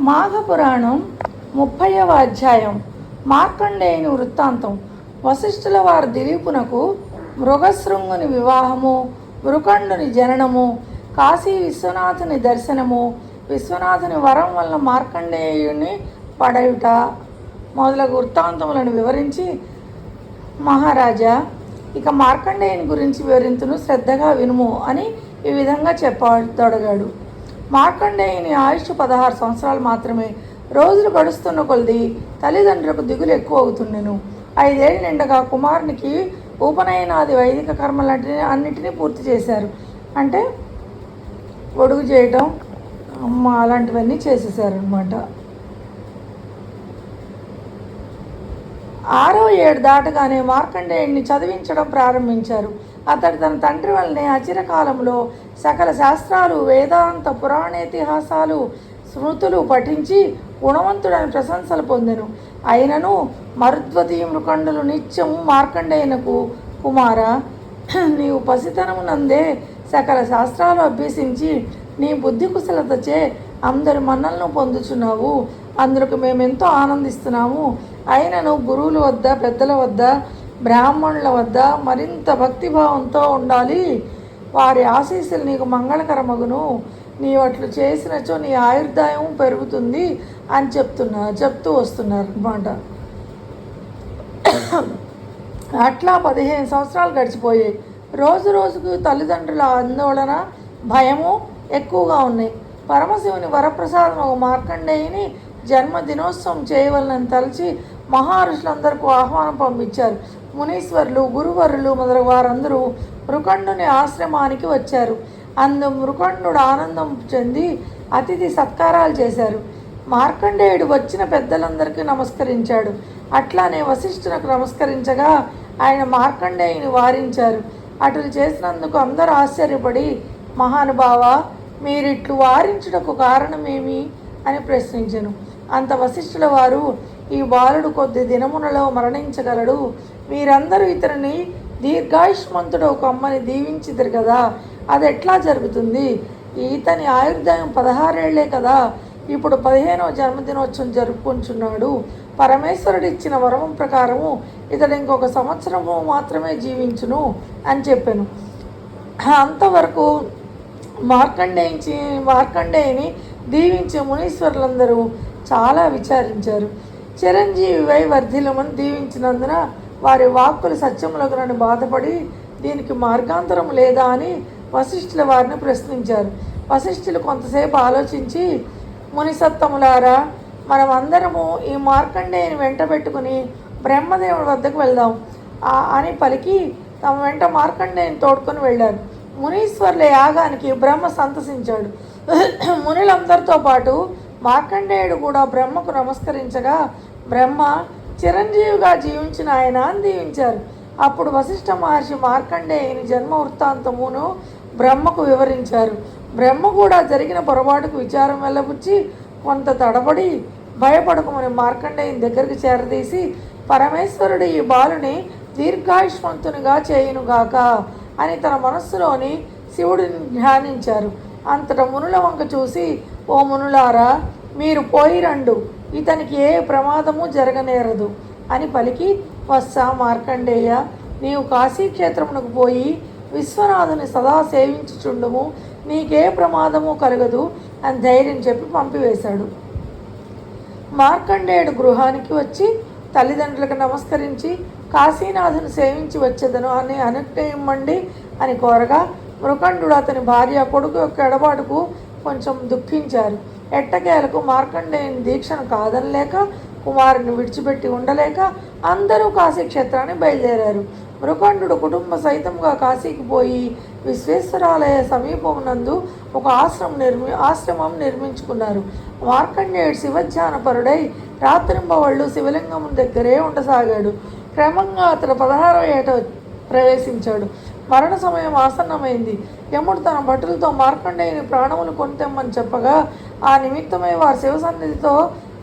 మాఘపురాణం ముప్పైవ అధ్యాయం. మార్కండేయుని వృత్తాంతం. వశిష్ఠుల వారు దిలీపునకు మృగశృంగుని వివాహము మృకండుని జననము కాశీ విశ్వనాథుని దర్శనము విశ్వనాథుని వరం వల్ల మార్కండేయుని పడయుట మొదలగు వృత్తాంతములను వివరించి మహారాజా ఇక మార్కండేయుని గురించి వివరింతును శ్రద్ధగా వినుము అని ఈ విధంగా చెప్పతొడగాడు మార్కండేయుని ఆయుష్ పదహారు సంవత్సరాలు మాత్రమే. రోజులు గడుస్తున్న కొలది తల్లిదండ్రులకు దిగులు ఎక్కువ అవుతుండెను ఐదేళ్ళు నిండగా కుమారునికి ఉపనయనాది వైదిక కర్మలన్నిటిని అన్నిటినీ పూర్తి చేశారు. అంటే ఒడుగు చేయటం అమ్మ అలాంటివన్నీ చేసేసారనమాట ఆరో ఏడు దాటగానే మార్కండేయుడిని చదివించడం ప్రారంభించారు. అతడు తన తండ్రి వల్లనే అచిరకాలంలో సకల శాస్త్రాలు వేదాంత పురాణేతిహాసాలు స్మృతులు పఠించి గుణవంతుడని ప్రశంసలు పొందెను. అయినను మరుద్వతి మృకండులు నిత్యము మార్కండేయునకు కుమార నీవు పసితనమునందే సకల శాస్త్రాలు అభ్యసించి నీ బుద్ధి కుశలతచే అందరి మన్నలను పొందుచున్నావు. అందుకు మేమెంతో ఆనందిస్తున్నాము. అయినను గురువుల వద్ద పెద్దల వద్ద బ్రాహ్మణుల వద్ద మరింత భక్తిభావంతో ఉండాలి. వారి ఆశీస్సులు నీకు మంగళకరమగును. నీవు అట్లు చేసినచో నీ ఆయుర్దాయం పెరుగుతుంది అని చెప్తున్నా చెప్తూ వస్తున్నారు అనమాట అట్లా పదిహేను సంవత్సరాలు గడిచిపోయాయి. రోజు రోజుకు తల్లిదండ్రుల ఆందోళన భయము ఎక్కువగా ఉన్నాయి. పరమశివుని వరప్రసాదం ఒక మార్కండేయుని జన్మదినోత్సవం చేయవలనని తలచి మహర్షులందరికీ ఆహ్వానం పంపించారు. మునీశ్వరులు గురువరులు మొదలగు వారందరూ మృకండుని ఆశ్రమానికి వచ్చారు. అందు మృకండు ఆనందం చెంది అతిథి సత్కారాలు చేశారు. మార్కండేయుడు వచ్చిన పెద్దలందరికీ నమస్కరించాడు. అట్లానే వశిష్ఠునకు నమస్కరించగా ఆయన మార్కండేయుని వారించారు. అటులు చేసినందుకు అందరూ ఆశ్చర్యపడి మహానుభావ మీరిట్లు వారించుటకు కారణమేమి? అని ప్రశ్నించను. అంత వశిష్ఠుల వారు ఈ బాలుడు కొద్ది దినములలో మరణించగలడు. మీరందరూ ఇతనిని దీర్ఘాయుష్మంతుడు ఒక అమ్మని దీవించిద్దరు కదా. అది ఎట్లా జరుగుతుంది? ఇతని ఆయుర్దాయం పదహారేళ్ళే కదా. ఇప్పుడు పదిహేనవ జన్మదినోత్సవం జరుపుకుంటున్నాడు. పరమేశ్వరుడు ఇచ్చిన వరం ప్రకారము ఇతడు ఇంకొక సంవత్సరము మాత్రమే జీవించును అని చెప్పాను. అంతవరకు మార్కండేయించి మార్కండేయని దీవించే మునీశ్వరులందరూ చాలా విచారించారు. చిరంజీవివై వర్ధిలమని దీవించినందున వారి వాక్కులు సత్యములగునని బాధపడి దీనికి మార్గాంతరం లేదా అని వశిష్ఠుల వారిని ప్రశ్నించారు. వశిష్ఠులు కొంతసేపు ఆలోచించి మునిసత్తములారా మనం అందరము ఈ మార్కండేయుని వెంట పెట్టుకుని బ్రహ్మదేవుడి వద్దకు వెళ్దాం. అని పలికి తమ వెంట మార్కండేయుని తోడుకొని వెళ్ళారు. మునీశ్వర్ల యాగానికి బ్రహ్మ సంతసించాడు. మునులందరితో పాటు మార్కండేయుడు కూడా బ్రహ్మకు నమస్కరించగా బ్రహ్మ చిరంజీవిగా జీవించిన ఆయన అని దీవించారు. అప్పుడు వశిష్ఠ మహర్షి మార్కండేయుని జన్మ వృత్తాంతమును బ్రహ్మకు వివరించారు. బ్రహ్మ కూడా జరిగిన పొరపాటుకు విచారం వెళ్ళబుచ్చి కొంత తడబడి భయపడకమని మార్కండేయుని దగ్గరికి చేరదీసి పరమేశ్వరుడు ఈ బాలుని దీర్ఘాయుష్మంతునిగా చేయునుగాక అని తన మనస్సులోని శివుడిని ధ్యానించారు. అంతట మునుల వంక చూసి ఓ మునులారా మీరు పోయి రండు ఇతనికి ఏ ప్రమాదము జరగనేరదు. అని పలికి వత్స మార్కండేయ నీవు కాశీక్షేత్రమునకు పోయి విశ్వనాథుని సదా సేవించుచుండుము. నీకే ప్రమాదము కలగదు అని ధైర్యం చెప్పి పంపివేశాడు. మార్కండేయుడు గృహానికి వచ్చి తల్లిదండ్రులకు నమస్కరించి కాశీనాథుని సేవించి వచ్చేదను అని అనుగ్రహించండి అని కోరగా మృఖండు అతని భార్య కొడుకు యొక్క ఎడబాటుకు కొంచెం దుఃఖించారు. ఎట్టకేలకు మార్కండేయుని దీక్షను కాదనలేక కుమారుని విడిచిపెట్టి ఉండలేక అందరూ కాశీ క్షేత్రాన్ని బయలుదేరారు. మృకండు కుటుంబ సైతంగా కాశీకి పోయి విశ్వేశ్వరాలయ సమీపమునందు ఒక ఆశ్రమం నిర్మి ఆశ్రమం నిర్మించుకున్నారు. మార్కండేయుడు శివధ్యానపరుడై రాత్రింబవళ్ళు శివలింగం దగ్గరే ఉండసాగాడు. క్రమంగా అతడు పదహారవ ఏట ప్రవేశించాడు. మరణ సమయం ఆసన్నమైంది. యముడు తన భటులతో మార్కండేయుని ప్రాణములు కొనితెమ్మని చెప్పగా ఆ నిమిత్తమై వారి శివ సన్నిధితో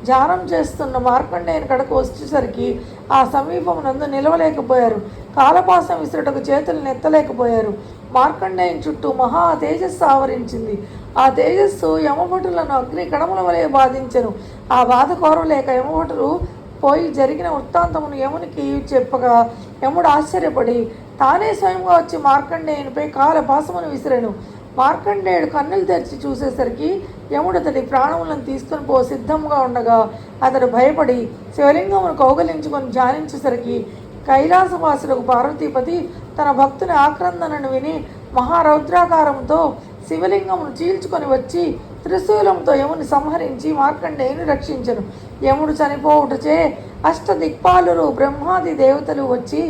ధ్యానం చేస్తున్న మార్కండేయుని కడకు వచ్చేసరికి ఆ సమీపమునందు నిలవలేకపోయారు. కాలపాసం విసురుటకు చేతులు నెత్తలేకపోయారు. మార్కండేయుని చుట్టూ మహా తేజస్సు ఆవరించింది. ఆ తేజస్సు యమభటులను అగ్ని కణముల వలె బాధించెను. ఆ బాధ కోరలేక యమభటులు పోయి జరిగిన వృత్తాంతమును యమునికి చెప్పగా యముడు ఆశ్చర్యపడి తానే స్వయంగా వచ్చి మార్కండేయునిపై కాల పాసమును మార్కండేయుడు కన్నులు తెరిచి చూసేసరికి యముడు అతడి ప్రాణములను తీసుకుని పో సిద్ధంగా ఉండగా అతడు భయపడి శివలింగమును కౌగలించుకొని ధ్యానించేసరికి కైలాసవాసులకు పార్వతీపతి తన భక్తుని ఆక్రందనను విని మహారౌద్రాకారంతో శివలింగమును చీల్చుకొని వచ్చి త్రిశూలంతో యముని సంహరించి మార్కండేయుని రక్షించను. యముడు చనిపోవుటచే అష్టదిక్పాలురు బ్రహ్మాది దేవతలు వచ్చి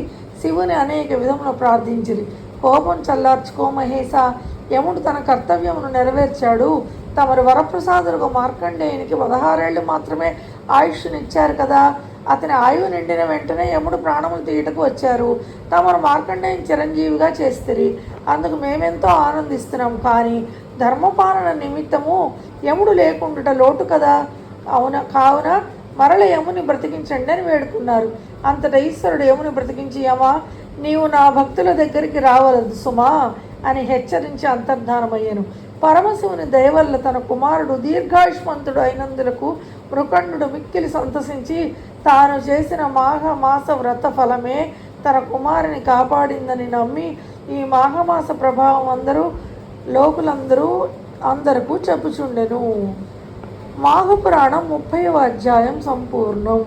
శివుని అనేక విధములు ప్రార్థించిరి. కోపం చల్లార్చుకో మహేశ. యముడు తన కర్తవ్యమును నెరవేర్చాడు. తమరు వరప్రసాదులకు మార్కండేయునికి పదహారేళ్ళు మాత్రమే ఆయుష్నిచ్చారు కదా. అతని ఆయువు నిండిన వెంటనే యముడు ప్రాణములు తీయటకు వచ్చారు. తమరు మార్కండేయుని చిరంజీవిగా చేస్తుంది అందుకు మేమెంతో ఆనందిస్తున్నాం. కానీ ధర్మపాలన నిమిత్తము యముడు లేకుండుట లోటు కదా. అవున? కావున? మరల యముని బ్రతికించండి అని వేడుకున్నారు. అంతటా ఈశ్వరుడు యముని బ్రతికించి యమా నీవు నా భక్తుల దగ్గరికి రావలదు సుమా అని హెచ్చరించి అంతర్ధానమయ్యాను. పరమశివుని దయవల్ల తన కుమారుడు దీర్ఘాయుష్మంతుడు అయినందులకు మృకండు మిక్కిలి సంతసించి తాను చేసిన మాఘ మాస వ్రత ఫలమే తన కుమారుని కాపాడిందని నమ్మి ఈ మాఘమాస ప్రభావం అందరూ లోకులందరూ అందరకు చెప్పుచుండెను. మాఘపురాణం ముప్పైవ అధ్యాయం సంపూర్ణం.